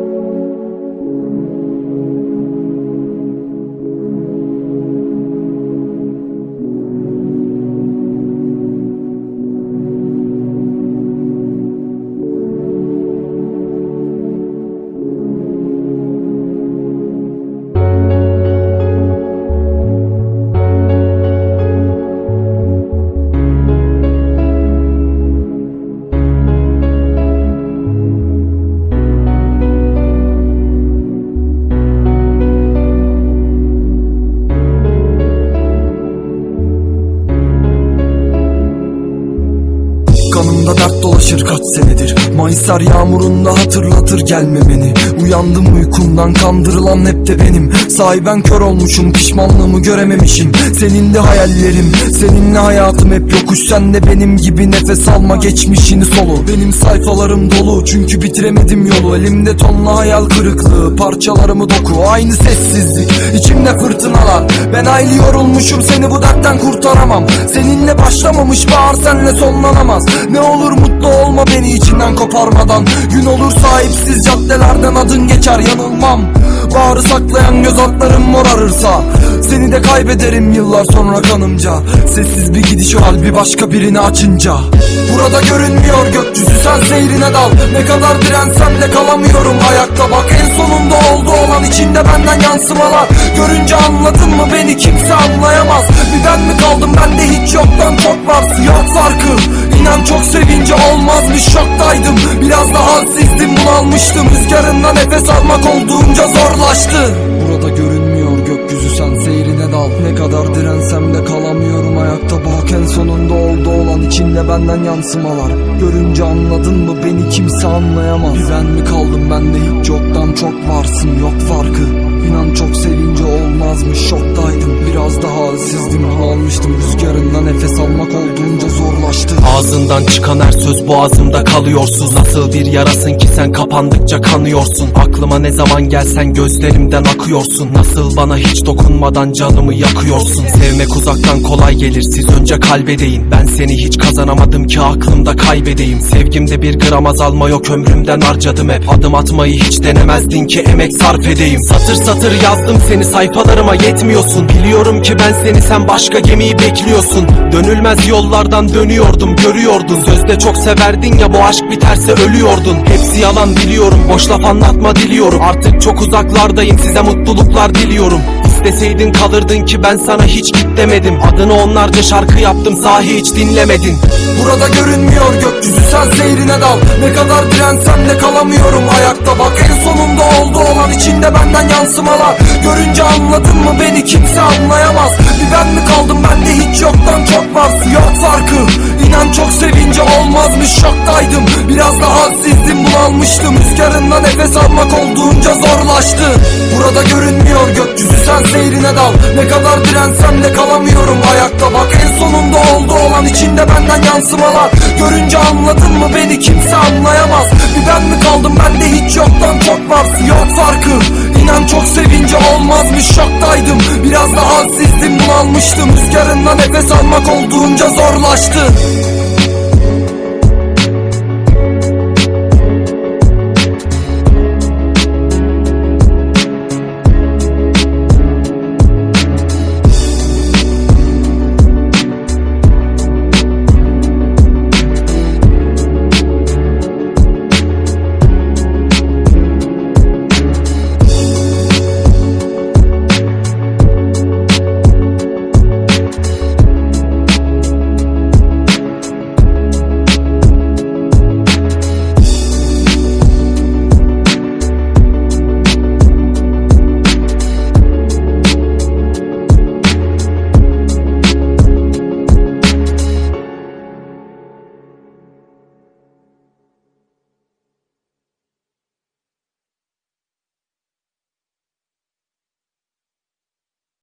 Thank you. Kanımda dert dolaşır kaç senedir. Mayısar yağmurunda hatırlatır gelmemeni Uyandım uykumdan kandırılan hep de benim. Sahiben kör olmuşum pişmanlığımı görememişim. Seninle hayallerim seninle hayatım hep yokuş. Sen de benim gibi nefes alma geçmişini solu. Benim sayfalarım dolu çünkü bitiremedim yolu. Elimde tonla hayal kırıklığı parçalarımı doku. Aynı sessizlik içimde fırtınalar. Ben aylı yorulmuşum seni bu dertten kurtaramam. Seninle başlamamış bahar senle sonlanamaz Ne olur mutlu olma beni içinden koparmadan. Gün olur sahipsiz caddelerden adın geçer yanılmam. Baharı saklayan göz altlarım morarırsa Seni de kaybederim yıllar sonra kanımca. Sessiz bir gidiş o hal bir başka birini açınca. Burada görünmüyor gökyüzü sen seyrine dal. Ne kadar dirensem de kalamıyorum ayakta. Bak en sonunda oldu olan içinde benden yansımalar. Görünce anladın mı beni kimse anlayamaz. Ben mi kaldım bende hiç yoktan çok varsın Yok farkı İnan çok olmazmış şoktaydım. Biraz da halsizdim bunalmıştım. Rüzgarından nefes almak olduğunca zorlaştı Burada görünmüyor gökyüzü. Sen seyrine dal. Ne kadar dirensem de kalamıyorum. Ayakta Bak en sonunda oldu olan içinde benden yansımalar. Görünce anladın mı? Beni kimse anlayamaz. Bir ben mi kaldım bende hiç yoktan? Çok varsın yok farkı. İnan çok sevince olmazmış. Şoktaydım Biraz daha halsizdim bunalmıştım Rüzgarından nefes almak olduğunca zorlaştı. Ağzından çıkan her söz boğazımda kalıyorsun Nasıl bir yarasın ki sen kapandıkça kanıyorsun. Aklıma ne zaman gelsen gözlerimden akıyorsun. Nasıl bana hiç dokunmadan canımı yakıyorsun? Sevmek uzaktan kolay gelir. Siz önce kalbe değin. Ben seni hiç kazanamadım ki aklımda kaybedeyim. Sevgimde bir gram azalma yok ömrümden harcadım hep. Adım atmayı hiç denemezdin ki emek sarf edeyim. Satır satır yazdım seni sayfalarıma yetmiyorsun. Biliyorum ki ben seni sen başka gemiyi bekliyorsun. Dönülmez yollardan dönüyordum görüyordun. Sözde çok severdin ya bu aşk biterse ölüyordun. Hepsi yalan biliyorum. Boş laf anlatma diliyorum. Artık çok uzaklardayım size mutluluklar diliyorum İsteseydin kalırdın ki ben sana hiç git demedim. Adını onlarca şarkı yaptım sahi hiç dinlemedin. Burada görünmüyor gökyüzü sen seyrine dal. Ne kadar dirensem de kalamıyorum ayakta. Bak en sonunda oldu olan içinde benden yansımalar. Görünce anladın mı beni kimse anlayamaz. Bir ben mi kaldım? Bende hiç yoktan çok varsın Yok farkı İnan çok sevince olmazmış şoktaydım Biraz da halsizdim bunalmıştım. Rüzgarından nefes almak olduğunca zorlaştı Burada görünmüyor gökyüzü sen seyrine dal. Ne kadar dirensem de kalamıyorum ayakta. Bak en sonunda oldu olan içinde benden yansımalar Görünce anladın mı? Beni kimse anlayamaz. Bir ben mi kaldım? Bende hiç yoktan çok varsın. Yok farkı. İnan çok sevince olmazmış. Şoktaydım. Biraz da halsizdim bunalmıştım. Rüzgarından nefes almak olduğunca zorlaştı